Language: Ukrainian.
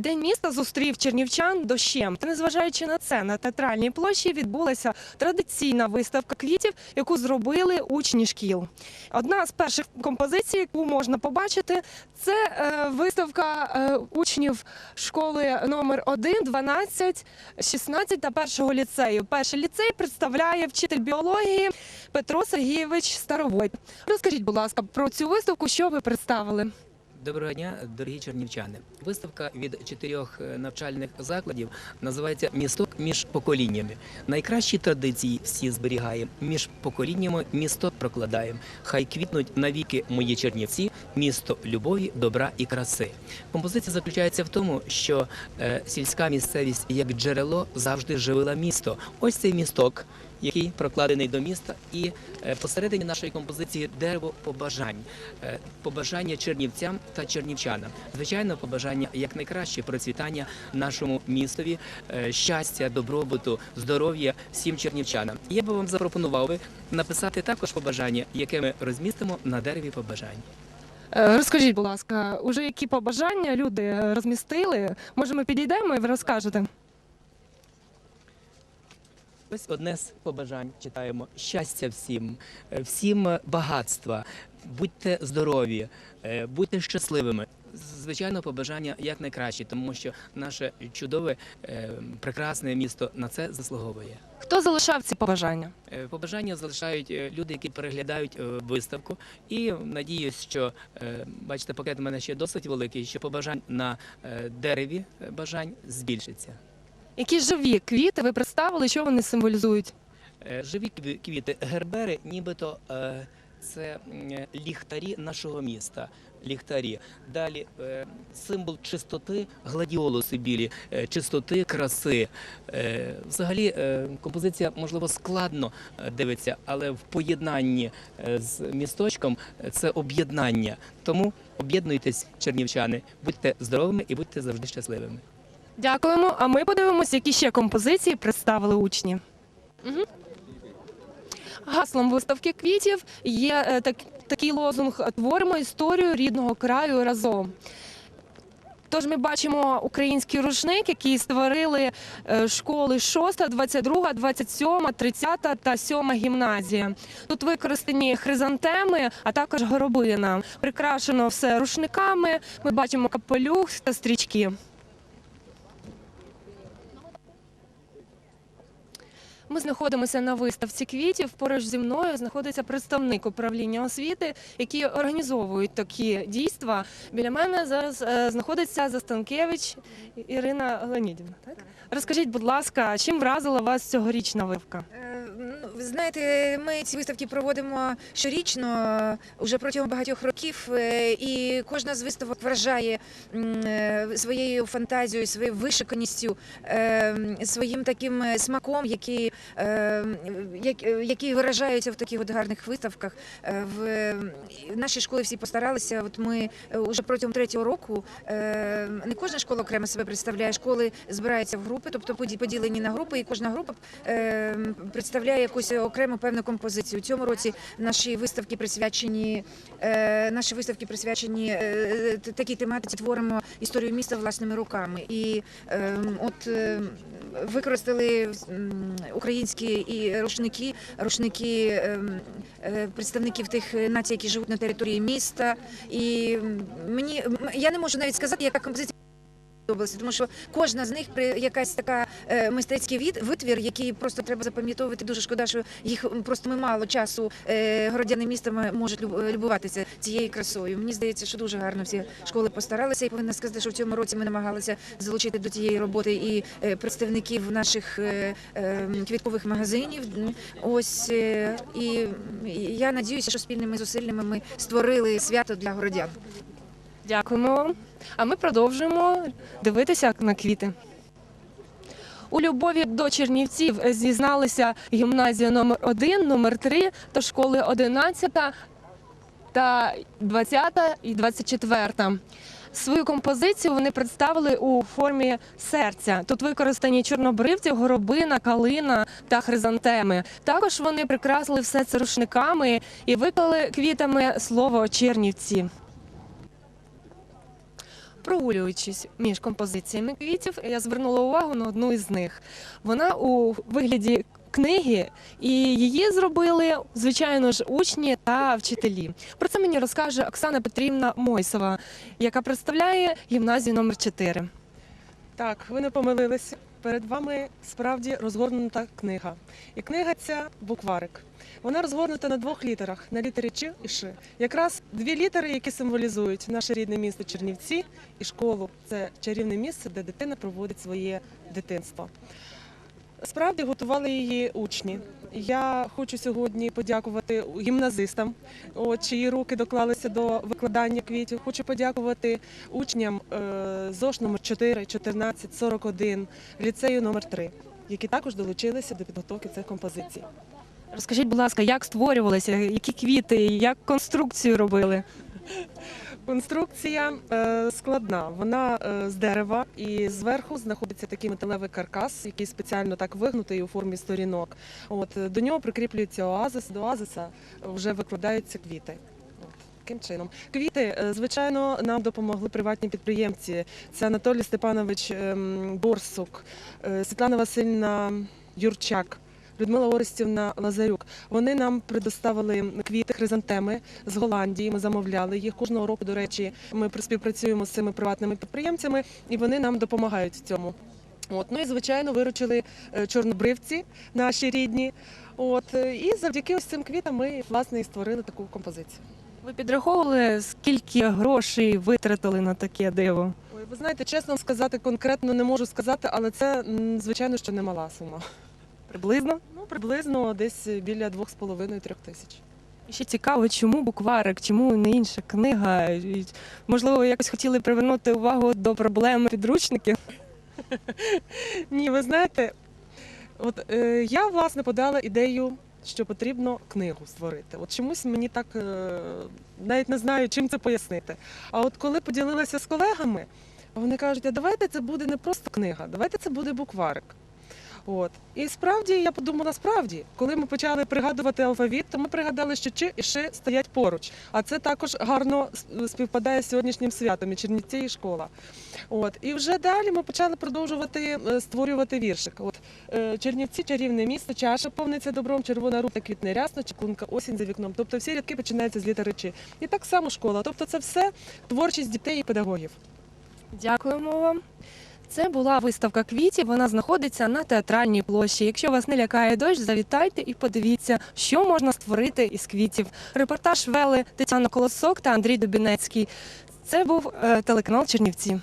День міста зустрів чернівчан дощем. Та незважаючи на це, на театральній площі відбулася традиційна виставка квітів, яку зробили учні шкіл. Одна з перших композицій, яку можна побачити, це е, виставка е, учнів школи номер 1, 12, 16 та першого ліцею. Перший ліцей представляє вчитель біології Петро Сергійович Старовой. Розкажіть, будь ласка, про цю виставку, що ви представили? Доброго дня, дорогі чернівчани. Виставка від чотирьох е, навчальних закладів називається Місток між поколіннями. Найкращі традиції всі зберігаємо. Між поколіннями місто прокладаємо. Хай квітнуть навіки мої чернівці, місто любові, добра і краси. Композиція заключається в тому, що е, сільська місцевість як джерело завжди живила місто. Ось цей місток. Який прокладений до міста, і е, посередині нашої композиції дерево побажань, Е, побажання чернівцям та чернівчанам. Звичайно, побажання якнайкраще процвітання нашому містові, е, щастя, добробуту, здоров'я всім чернівчанам. Я би вам запропонував би написати також побажання, яке ми розмістимо на дереві побажань. Е, Розкажіть, будь ласка, уже які побажання люди розмістили? Може, ми підійдемо і ви розкажете? Ось одне з побажань читаємо щастя всім, е, всім багатства, будьте здорові, е, будьте щасливими. Звичайно, побажання якнайкраще, тому що наше чудове, е, прекрасне місто на це заслуговує. Хто залишав ці побажання? Е, Побажання залишають е, люди, які переглядають виставку. І надіюсь, що бачите, пакет у мене ще досить великий, що побажань на дереві бажань збільшиться. Які живі квіти ви представили, що вони символізують? Живі кві- квіти, гербери, нібито це ліхтарі нашого міста. Ліхтарі. Далі е, символ чистоти, гладіолуси білі, е, чистоти, краси. Е, Взагалі композиція, можливо, складно дивиться, але в поєднанні з місточком це об'єднання. Тому об'єднуйтесь, чернівчани, будьте здоровими і будьте завжди щасливими. Дякуємо. А ми подивимося, які ще композиції представили учні. Угу. Гаслом виставки квітів є так, такий лозунг Творимо історію рідного краю разом. Тож ми бачимо український рушник, який створили е, школи 6, 22, 27, 30 та 7 гімназія. Тут використані хризантеми, а також горобина. Прикрашено все рушниками. Ми бачимо капелюх та стрічки. Ми знаходимося на виставці квітів. Поруч зі мною знаходиться представник управління освіти, які організовують такі дійства. Біля мене зараз е, знаходиться Застанкевич Ірина Леонідівна. Так? Розкажіть, будь ласка, чим вразила вас цьогорічна виставка? Е, знаєте, ми ці виставки проводимо щорічно е, уже протягом багатьох років, е, і кожна з виставок вражає е, своєю фантазією, своєю вишиканістю, е, своїм таким е, смаком, який, е, як- е, який виражається в таких от гарних виставках. Е, В е, нашій школі всі постаралися. От ми е, уже протягом третього року е, не кожна школа окремо себе представляє. Школи збираються в групи, тобто поді- поділені на групи, і кожна група е, представляє якусь окрему певну композицію. У цьому році наші виставки присвячені е, наші виставки присвячені е, такій тематиці. Творимо історію міста власними руками. І е, от е, використали українські і рушники, рушники ем, е, представників тих націй, які живуть на території міста. І мені я не можу навіть сказати, яка композиція. Області, тому що кожна з них при якась така е, мистецький від витвір, який просто треба запам'ятовувати. Дуже шкода, що їх просто ми мало часу е, городяни міста можуть люб- любуватися цією красою. Мені здається, що дуже гарно всі школи постаралися, і повинна сказати, що в цьому році ми намагалися залучити до цієї роботи і е, представників наших е, е, квіткових магазинів. Ось е, і я надіюся, що спільними зусиллями ми створили свято для городян. Дякуємо вам. А ми продовжуємо дивитися на квіти. У любові до Чернівців зізналися гімназія номер 1 номер 3 та школи 11 та 20 і 24. Свою композицію вони представили у формі серця. Тут використані чорнобривці, горобина, калина та хризантеми. Також вони прикрасили все це рушниками і виклали квітами слово Чернівці. Прогулюючись між композиціями квітів, я звернула увагу на одну із них. Вона у вигляді книги, і її зробили, звичайно ж, учні та вчителі. Про це мені розкаже Оксана Петрівна Мойсова, яка представляє гімназію номер 4 Так, ви не помилилися. Перед вами справді розгорнута книга. І книга ця букварик. Вона розгорнута на двох літерах на літері Ч і Ш. Якраз дві літери, які символізують наше рідне місто Чернівці і школу. Це чарівне місце, де дитина проводить своє дитинство. Справді готували її учні. Я хочу сьогодні подякувати гімназистам, чиї руки доклалися до викладання квітів. Хочу подякувати учням е, ЗОШ номер 4, 14, 41, ліцею номер 3, які також долучилися до підготовки цих композицій. Розкажіть, будь ласка, як створювалися, які квіти, як конструкцію робили? Конструкція е, складна. Вона е, з дерева і зверху знаходиться такий металевий каркас, який спеціально так вигнутий у формі сторінок. От е, до нього прикріплюється оазис. До оазиса вже викладаються квіти. Чином, квіти, звичайно, нам допомогли приватні підприємці. Це Анатолій Степанович ем, Борсук, Світлана Васильівна Юрчак. Людмила Орестівна Лазарюк. Вони нам предоставили квіти хризантеми з Голландії. Ми замовляли їх кожного року. До речі, ми співпрацюємо з цими приватними підприємцями, і вони нам допомагають в цьому. От ну і звичайно виручили е, чорнобривці наші рідні. От і завдяки ось цим квітам ми власне і створили таку композицію. Ви підраховували, скільки грошей витратили на таке диво? Ой, ви знаєте, чесно сказати конкретно не можу сказати, але це звичайно що немала сума. Приблизно? Ну приблизно десь біля 2,5-3 тисяч. І Ще цікаво, чому букварик, чому не інша книга? І, Можливо, якось хотіли привернути увагу до проблеми підручників. Ні, ви знаєте, от е, я власне подала ідею, що потрібно книгу створити. От чомусь мені так е, навіть не знаю, чим це пояснити. А от коли поділилася з колегами, вони кажуть, а давайте це буде не просто книга, давайте це буде букварик. От. І справді я подумала, справді, коли ми почали пригадувати алфавіт, то ми пригадали, що чи і ши стоять поруч. А це також гарно співпадає з сьогоднішнім святом і Чернівці і школа. От. І вже далі ми почали продовжувати е, створювати віршик. От, е, Чернівці, чарівне місто, чаша повниться добром, червона рута квітне рясно, чекунка, осінь за вікном. Тобто всі рядки починаються з літери «Чи». І так само школа. Тобто це все творчість дітей і педагогів. Дякуємо вам. Це була виставка квітів. Вона знаходиться на театральній площі. Якщо вас не лякає дощ, завітайте і подивіться, що можна створити із квітів. Репортаж вели Тетяна Колосок та Андрій Дубінецький. Це був е, телеканал Чернівці.